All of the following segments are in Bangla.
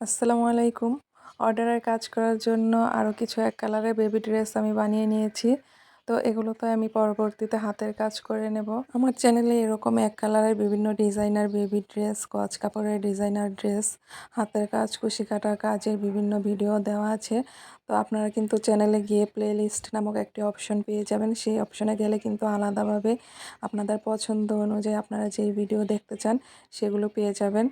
আসসালামু আলাইকুম। অর্ডারের কাজ করার জন্য আরও কিছু এক কালারের বেবি ড্রেস আমি বানিয়ে নিয়েছি। তো এগুলো তো আমি পরবর্তীতে হাতের কাজ করে নেব। আমার চ্যানেলে এরকম এক কালারের বিভিন্ন ডিজাইনার বেবি ড্রেস কচ কাপড়ের ডিজাইনার ড্রেস, হাতের কাজ, কুশি কাটার কাজের বিভিন্ন ভিডিও দেওয়া আছে। তো আপনারা কিন্তু চ্যানেলে গিয়ে প্লে লিস্ট নামক একটি অপশন পেয়ে যাবেন। সেই অপশনে গেলে কিন্তু আলাদাভাবে আপনাদের পছন্দ অনুযায়ী আপনারা যেই ভিডিও দেখতে চান, সেগুলো পেয়ে যাবেন।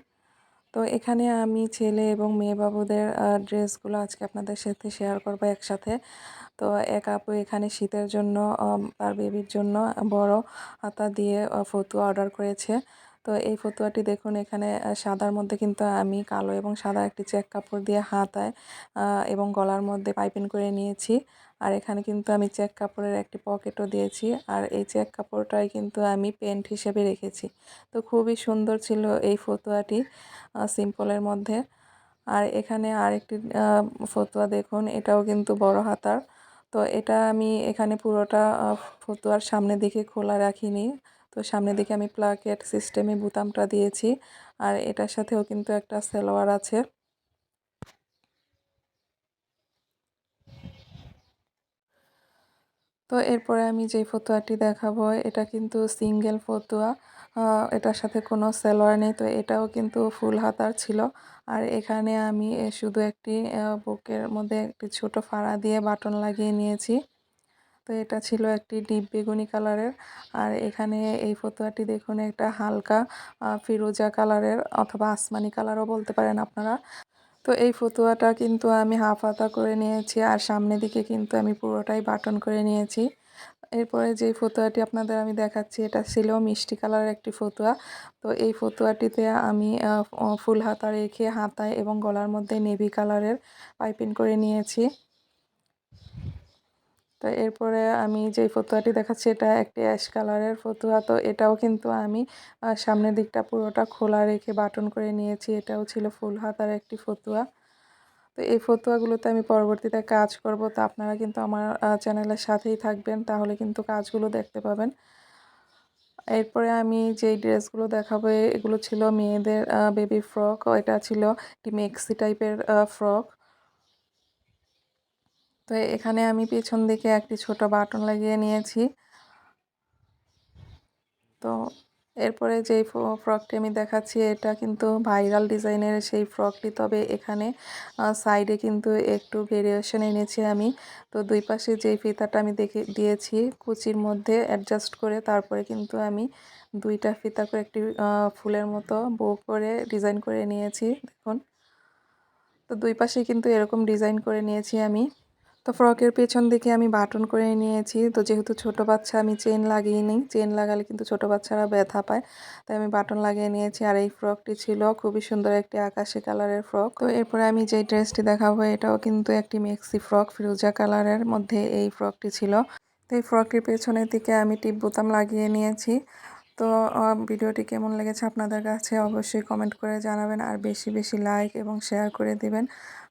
তো এখানে আমি ছেলে এবং মেয়ে বাবুদের ড্রেসগুলো আজকে আপনাদের সাথে শেয়ার করব একসাথে। তো এক আপু এখানে শীতের জন্য তার বেবির জন্য বড় হাতা দিয়ে ফতু অর্ডার করেছে। তো এই ফতুয়াটি দেখুন, এখানে সাদার মধ্যে কিন্তু আমি কালো এবং সাদা একটি চেক কাপড় দিয়ে হাতায় এবং গলার মধ্যে পাইপিং করে নিয়েছি। আর এখানে কিন্তু আমি চেক কাপড়ের একটি পকেটও দিয়েছি। আর এই চেক কাপড়টাই কিন্তু আমি পেন্ট হিসেবে রেখেছি। তো খুবই সুন্দর ছিল এই ফতুয়াটি সিম্পলের মধ্যে। আর এখানে আরেকটি ফতুয়া দেখুন, এটাও কিন্তু বড় হাতার। তো এটা আমি এখানে পুরোটা ফতুয়ার সামনের দিকে খোলা রাখিনি। তো সামনের দিকে আমি প্লাকেট সিস্টেমে বুতামটা দিয়েছি। আর এটার সাথেও কিন্তু একটা সেলোয়ার আছে। তো এরপরে আমি যেই ফতুয়াটি দেখাবো, এটা কিন্তু সিঙ্গেল ফতুয়া। এটার সাথে কোনো সেলোয়ার নেই, তো এটাও কিন্তু ফুল হাতার ছিল। আর এখানে আমি শুধু একটি বুকের মধ্যে একটি ছোট ফাড়া দিয়ে বাটন লাগিয়ে নিয়েছি। তো এটা ছিল একটি ডিপ বেগুনি কালারের। আর এখানে এই ফতুয়াটি দেখুন, একটা হালকা ফিরোজা কালারের অথবা আসমানি কালারও বলতে পারেন আপনারা। তো এই ফতুয়াটা কিন্তু আমি হাফ হাতা করে নিয়েছি আর সামনের দিকে কিন্তু আমি পুরোটাই বাটন করে নিয়েছি। এরপরে যে ফতুয়াটি আপনাদের আমি দেখাচ্ছি, এটা ছিল মিষ্টি কালারের একটি ফতুয়া। তো এই ফতুয়াটিতে আমি ফুল হাতা রেখে হাতায় এবং গলার মধ্যে নেভি কালারের পাইপিং করে নিয়েছি। তো এরপরে আমি যেই ফতুয়াটি দেখাচ্ছি এটা একটি অ্যাশ কালারের ফতুয়া। তো এটাও কিন্তু আমি সামনের দিকটা পুরোটা খোলা রেখে বাটন করে নিয়েছি। এটাও ছিল ফুল হাতার একটি ফতুয়া। তো এই ফতুয়াগুলোতে আমি পরবর্তীতে কাজ করব। তো আপনারা কিন্তু আমার চ্যানেলের সাথেই থাকবেন, তাহলে কিন্তু কাজগুলো দেখতে পাবেন। এরপরে আমি যেই ড্রেসগুলো দেখাবো, এগুলো ছিল মেয়েদের বেবি ফ্রক। এটা ছিল একটি মেক্সি টাইপের ফ্রক। তো এখানে আমি পিছন দিকে একটি ছোট বাটন লাগিয়ে নিয়েছি। তো এরপরে যেই ফ্রকটি আমি দেখাচ্ছি, এটা কিন্তু ভাইরাল ডিজাইনের সেই ফ্রকটি। তবে এখানে সাইডে কিন্তু একটু ভেরিয়েশন এনেছি আমি। তো দুই পাশে যেই ফিতাটা আমি দেখে, দিয়েছি, কুচির মধ্যে অ্যাডজাস্ট করে তারপরে কিন্তু আমি দুইটা ফিতা করে একটি ফুলের মতো বো করে ডিজাইন করে নিয়েছি, দেখুন। তো দুই পাশে কিন্তু এরকম ডিজাইন করে নিয়েছি আমি। তো ফ্রকের পেছন দিকে আমি বাটন করে নিয়েছি। তো যেহেতু ছোট বাচ্চা, আমি চেন লাগিয়ে নিই। চেন লাগালে কিন্তু ছোট বাচ্চারা ব্যথা পায়। তাই আমি বাটন লাগিয়ে নিয়েছি আর এই ফ্রকটি ছিল খুবই সুন্দর একটি আকাশি কালারের ফ্রক। তো এরপরে আমি যে ড্রেসটি দেখাবো, এটাও কিন্তু একটি মেক্সি ফ্রক, ফিরোজা কালারের মধ্যে এই ফ্রকটি ছিল। তো এই ফ্রকের পেছনের দিকে আমি টিপ বোতাম লাগিয়ে নিয়েছি। তো ভিডিওটি কেমন লেগেছে আপনাদের কাছে অবশ্যই কমেন্ট করে জানাবেন আর বেশি বেশি লাইক এবং শেয়ার করে দিবেন।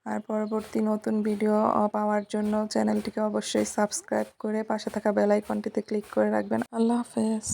আর পরবর্তী নতুন ভিডিও পাওয়ার জন্য চ্যানেলটিকে অবশ্যই সাবস্ক্রাইব করে পাশে থাকা বেল আইকনটিতে ক্লিক করে রাখবেন। আল্লাহ হাফেজ।